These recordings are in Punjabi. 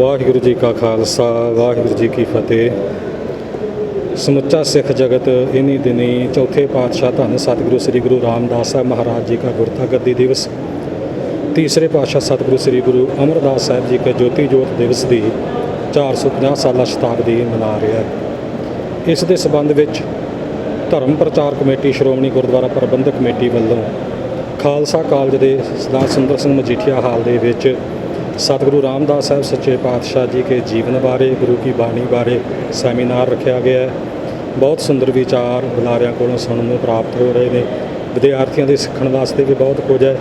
ਵਾਹਿਗੁਰੂ ਜੀ ਕਾ ਖਾਲਸਾ, ਵਾਹਿਗੁਰੂ ਜੀ ਕੀ ਫਤਿਹ। ਸਮੁੱਚਾ ਸਿੱਖ ਜਗਤ ਇਨੀ ਦਿਨੀ ਚੌਥੇ ਪਾਤਸ਼ਾਹ ਧੰਨ ਸਤਿਗੁਰੂ ਸ੍ਰੀ ਗੁਰੂ ਰਾਮਦਾਸ ਸਾਹਿਬ ਮਹਾਰਾਜ ਜੀ ਕਾ ਗੁਰਤਾ ਗੱਦੀ ਦਿਵਸ, ਤੀਸਰੇ ਪਾਤਸ਼ਾਹ ਸਤਿਗੁਰੂ ਸ੍ਰੀ ਗੁਰੂ ਅਮਰਦਾਸ ਸਾਹਿਬ ਜੀ ਕਾ ਜੋਤੀ ਜੋਤ ਦਿਵਸ ਦੀ 450 ਸਾਲਾ ਸ਼ਤਾਬਦੀ ਮਨਾ ਰਿਹਾ ਹੈ। ਇਸ ਦੇ ਸਬੰਧ ਵਿੱਚ ਧਰਮ ਪ੍ਰਚਾਰ ਕਮੇਟੀ ਸ਼੍ਰੋਮਣੀ ਗੁਰਦੁਆਰਾ ਪ੍ਰਬੰਧਕ ਕਮੇਟੀ ਵੱਲੋਂ ਖਾਲਸਾ ਕਾਲਜ ਦੇ ਸਰਦਾਰ ਸੁੰਦਰ ਸਿੰਘ ਮਜੀਠੀਆ ਹਾਲ ਦੇ ਵਿੱਚ ਸਤਿਗੁਰੂ ਰਾਮਦਾਸ ਸਾਹਿਬ ਸੱਚੇ ਪਾਤਸ਼ਾਹ ਜੀ ਕੇ ਜੀਵਨ ਬਾਰੇ, ਗੁਰੂ ਕੀ ਬਾਣੀ ਬਾਰੇ ਸੈਮੀਨਾਰ ਰੱਖਿਆ ਗਿਆ ਹੈ। ਬਹੁਤ ਸੁੰਦਰ ਵਿਚਾਰ ਬੁਲਾਰਿਆਂ ਕੋਲੋਂ ਸੁਣਨ ਨੂੰ ਪ੍ਰਾਪਤ ਹੋ ਰਹੇ ਨੇ। ਵਿਦਿਆਰਥੀਆਂ ਦੇ ਸਿੱਖਣ ਵਾਸਤੇ ਵੀ ਬਹੁਤ ਕੁਝ ਹੈ।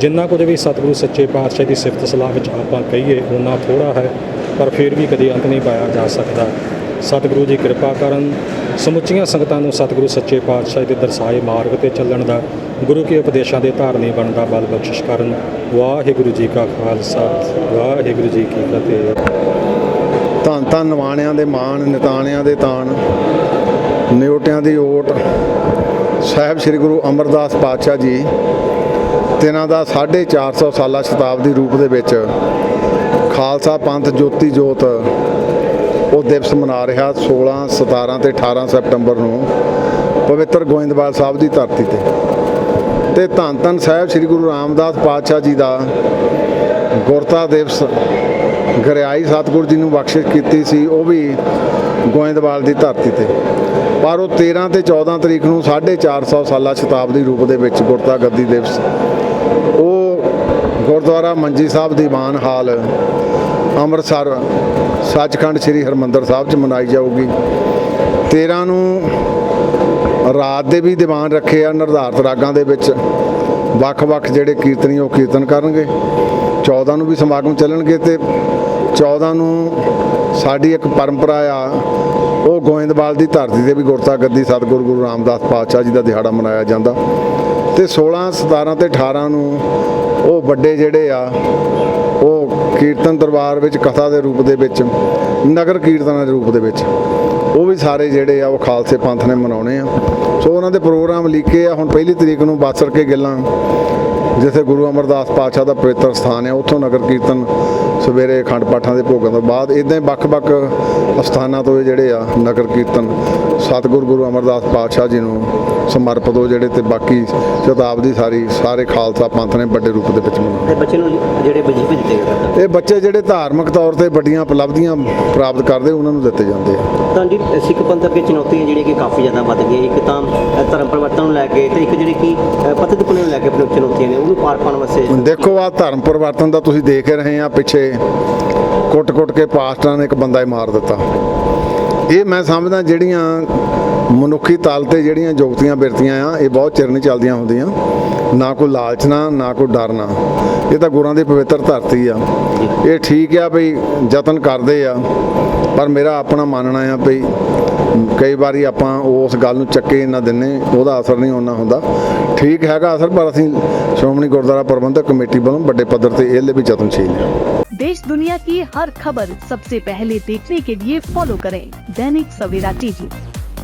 ਜਿੰਨਾ ਕੁਝ ਵੀ ਸਤਿਗੁਰੂ ਸੱਚੇ ਪਾਤਸ਼ਾਹ ਦੀ ਸਿਫਤ ਸਲਾਹ ਵਿੱਚ ਆਪਾਂ ਕਹੀਏ ਉਹਨਾਂ ਥੋੜਾ ਹੈ, ਪਰ ਫਿਰ ਵੀ ਕਦੇ ਅੰਤ ਨਹੀਂ ਪਾਇਆ ਜਾ ਸਕਦਾ। ਸਤਿਗੁਰੂ ਜੀ ਕਿਰਪਾ ਕਰਨ। ਸਮੁੱਚੀਆਂ ਸੰਗਤਾਂ ਨੂੰ ਸਤਿਗੁਰੂ ਸੱਚੇ ਪਾਤਸ਼ਾਹ ਦੇ ਦਰਸਾਏ ਮਾਰਗ ਤੇ ਚੱਲਣ ਦਾ, ਗੁਰੂ ਕੇ ਉਪਦੇਸ਼ਾਂ ਦੇ ਧਾਰਨੀ ਬਣਦਾ ਬਲ ਬਖਸ਼ਿਸ਼ ਕਰਨ। ਵਾਹਿਗੁਰੂ ਜੀ ਕਾ ਖਾਲਸਾ, ਵਾਹਿਗੁਰੂ ਜੀ ਕੀ ਫਤਿਹ। ਧੰਨ ਧੰਨ ਨਵਾਣਿਆਂ ਦੇ ਮਾਣ, ਨਿਤਾਣਿਆਂ ਦੇ ਤਾਣ, ਨਿਉਟਿਆਂ ਦੀ ਓਟ। ਸਾਹਿਬ ਸ੍ਰੀ ਗੁਰੂ ਅਮਰਦਾਸ ਪਾਤਸ਼ਾਹ ਜੀ, ਤਿਨਾਂ ਦਾ 450 ਸਾਲਾ ਸ਼ਤਾਬਦੀ ਰੂਪ ਦੇ ਵਿੱਚ ਖਾਲਸਾ ਪੰਥ ਜੋਤੀ ਜੋਤ ਉਹ ਦਿਵਸ ਮਨਾ ਰਿਹਾ 16 17 ਤੇ 18 ਸੈਪਟੰਬਰ ਨੂੰ ਪਵਿੱਤਰ ਗੋਇੰਦਵਾਲ ਸਾਹਿਬ ਦੀ ਧਰਤੀ ਤੇ। ਤੇ ਧੰਨ ਧੰਨ ਸਾਹਿਬ ਸ੍ਰੀ ਗੁਰੂ ਰਾਮਦਾਸ ਪਾਤਸ਼ਾਹ ਜੀ ਦਾ ਗੁਰਤਾ ਦਿਵਸ ਗਰਿਆਈ ਸਤਿਗੁਰੂ ਜੀ ਨੂੰ ਬਖਸ਼ਿਸ਼ ਕੀਤੀ ਸੀ, ਉਹ ਵੀ ਗੋਇੰਦਵਾਲ ਦੀ ਧਰਤੀ ਤੇ। ਪਰ ਉਹ 13 ਤੇ 14 ਤਰੀਕ ਨੂੰ 450 ਸਾਲਾ ਸ਼ਤਾਬਦੀ ਰੂਪ ਦੇ ਵਿੱਚ ਗੁਰਤਾ ਗੱਦੀ ਦਿਵਸ, ਉਹ ਗੁਰਦੁਆਰਾ ਮੰਜੀ ਸਾਹਿਬ ਦੀਵਾਨ ਹਾਲ ਅੰਮ੍ਰਿਤਸਰ, ਸੱਚਖੰਡ ਸ੍ਰੀ ਹਰਮੰਦਰ ਸਾਹਿਬ 'ਚ ਮਨਾਈ ਜਾਊਗੀ। 13 ਨੂੰ ਰਾਤ ਦੇ ਵੀ ਦੀਵਾਨ ਰੱਖੇ ਆ ਨਿਰਧਾਰਤ ਰਾਗਾਂ ਦੇ ਵਿੱਚ। ਵੱਖ-ਵੱਖ ਜਿਹੜੇ ਕੀਰਤਨੀ ਉਹ ਕੀਰਤਨ ਕਰਨਗੇ। 14 ਨੂੰ ਵੀ ਸਮਾਗਮ ਚੱਲਣਗੇ ਤੇ 14 ਨੂੰ ਸਾਡੀ ਇੱਕ ਪਰੰਪਰਾ ਆ, ਉਹ ਗੋਇੰਦਵਾਲ ਦੀ ਧਰਤੀ ਤੇ ਵੀ ਗੁਰਤਾ ਗੱਦੀ ਸਤਿਗੁਰੂ ਗੁਰੂ ਰਾਮਦਾਸ ਪਾਤਸ਼ਾਹ ਜੀ ਦਾ ਦਿਹਾੜਾ ਮਨਾਇਆ ਜਾਂਦਾ। ਤੇ 16 17 ਤੇ 18 ਨੂੰ ਉਹ ਵੱਡੇ ਜਿਹੜੇ ਆ, ਉਹ ਕੀਰਤਨ ਦਰਬਾਰ ਵਿੱਚ ਕਥਾ ਦੇ ਰੂਪ ਦੇ ਵਿੱਚ ਨਗਰ ਕੀਰਤਨਾਂ ਦੇ ਰੂਪ ਦੇ ਵਿੱਚ। ਉਹ ਵੀ ਸਾਰੇ ਜਿਹੜੇ ਆ ਉਹ ਖਾਲਸੇ ਪੰਥ ਨੇ ਮਨਾਉਣੇ ਆ। ਸੋ ਉਹਨਾਂ ਦੇ ਪ੍ਰੋਗਰਾਮ ਲਿਖੇ ਆ। ਹੁਣ ਪਹਿਲੀ ਤਰੀਕ ਨੂੰ ਬਾਸਰ ਕੇ ਗਿੱਲਾਂ ਜਿੱਥੇ ਗੁਰੂ ਅਮਰਦਾਸ ਪਾਤਸ਼ਾਹ ਦਾ ਪਵਿੱਤਰ ਸਥਾਨ ਹੈ ਉੱਥੋਂ ਨਗਰ ਕੀਰਤਨ ਸਵੇਰੇ ਅਖੰਡ ਪਾਠਾਂ ਦੇ ਭੋਗਾਂ ਤੋਂ ਬਾਅਦ ਇਦਾਂ ਹੀ ਵੱਖ-ਵੱਖ ਸਥਾਨਾਂ ਤੋਂ ਜਿਹੜੇ ਆ ਨਗਰ ਕੀਰਤਨ ਸਤਿਗੁਰੂ ਗੁਰੂ ਅਮਰਦਾਸ ਪਾਤਸ਼ਾਹ ਜੀ ਨੂੰ ਸਮਰਪਿਤ ਹੋ ਜਿਹੜੇ ਤੇ ਬਾਕੀ ਸ਼ਤਾਬਦੀ ਸਾਰੀ ਸਾਰੇ ਖਾਲਸਾ ਪੰਥ ਨੇ ਵੱਡੇ ਰੂਪ ਦੇ ਵਿੱਚ ਮਨਾਉਣੇ। ਤੇ ਬੱਚੇ ਨੂੰ ਜਿਹੜੇ ਵਜੀਫੇ ਦਿੱਤੇ ਗਏ ਇਹ ਬੱਚੇ ਜਿਹੜੇ ਧਾਰਮਿਕ ਤੌਰ ਤੇ ਵੱਡੀਆਂ ਉਪਲਬਧੀਆਂ ਪ੍ਰਾਪਤ ਕਰਦੇ ਉਹਨਾਂ ਨੂੰ ਦਿੱਤੇ ਜਾਂਦੇ ਆ। ਤਾਂ ਜੀ ਸਿੱਖ ਪੰਥ ਅੱਗੇ ਚੁਣੌਤੀਆਂ ਜਿਹੜੀਆਂ ਕਿ ਕਾਫੀ ਜ਼ਿਆਦਾ ਵੱਧ ਗਈਆਂ। ਇੱਕ ਤਾਂ ਧਰਮ ਪਰਿਵਰਤਨ ਨੂੰ ਲੈ ਕੇ ਤੇ ਇੱਕ ਜਿਹੜੀ ਕਿ ਅ, ਪਤਿਤਪੁਣੇ ਨੂੰ ਲੈ ਕੇ ਆਪਣੇ ਚੁਣੌਤੀਆਂ ਨੇ ਉਹਨੂੰ ਪਾਰ ਪਾਉਣ ਵਾਸਤੇ ਦੇਖੋ ਆ ਧਰਮ ਪਰਿਵਰਤਨ ਦਾ ਤੁਸੀਂ ਦੇਖ ਰਹੇ ਆ ਪਿੱਛੇ ਕੁੱਟ-ਕੁੱਟ ਕੇ ਪਾਸਟਰਾਂ ਨੇ ਇੱਕ ਬੰਦਾ ਹੀ ਮਾਰ ਦਿੱਤਾ। ਇਹ ਮੈਂ ਸਮਝਦਾ ਜਿਹੜੀਆਂ ਮਨੁੱਖੀ ਤਲ ਤੇ ਜਿਹੜੀਆਂ ਜੁਗਤੀਆਂ ਬਿਰਤੀਆਂ ਆ ਇਹ ਬਹੁਤ ਚਿਰ ਨਹੀਂ ਚੱਲਦੀਆਂ ਹੁੰਦੀਆਂ ਨਾ ਕੋਈ ਲਾਲਚਨਾ ਨਾ ਕੋਈ ਡਰਨਾ ਇਹ ਤਾਂ ਗੁਰਾਂ ਦੀ ਪਵਿੱਤਰ ਧਰਤੀ ਆ ਇਹ ਠੀਕ ਆ ਭਈ ਯਤਨ ਕਰਦੇ ਆ ਪਰ ਮੇਰਾ ਆਪਣਾ ਮੰਨਣਾ ਆ ਭਈ ਕਈ ਵਾਰੀ ਆਪਾਂ ਉਸ ਗੱਲ ਨੂੰ ਚੱਕੇ ਨਾ ਦਿੰਨੇ ਉਹਦਾ ਅਸਰ ਨਹੀਂ ਹੋਣਾ ਹੁੰਦਾ ਠੀਕ ਹੈਗਾ ਅਸਰ ਪਰ ਅਸੀਂ ਸ਼੍ਰੋਮਣੀ ਗੁਰਦੁਆਰਾ ਪ੍ਰਬੰਧਕ ਕਮੇਟੀ ਵੱਲੋਂ ਵੱਡੇ ਪੱਧਰ ਤੇ ਇਹਦੇ ਵੀ ਯਤਨਸ਼ੀਲ ਹਾਂ देश दुनिया की हर खबर सबसे पहले देखने के लिए फॉलो करें दैनिक सवेरा टीवी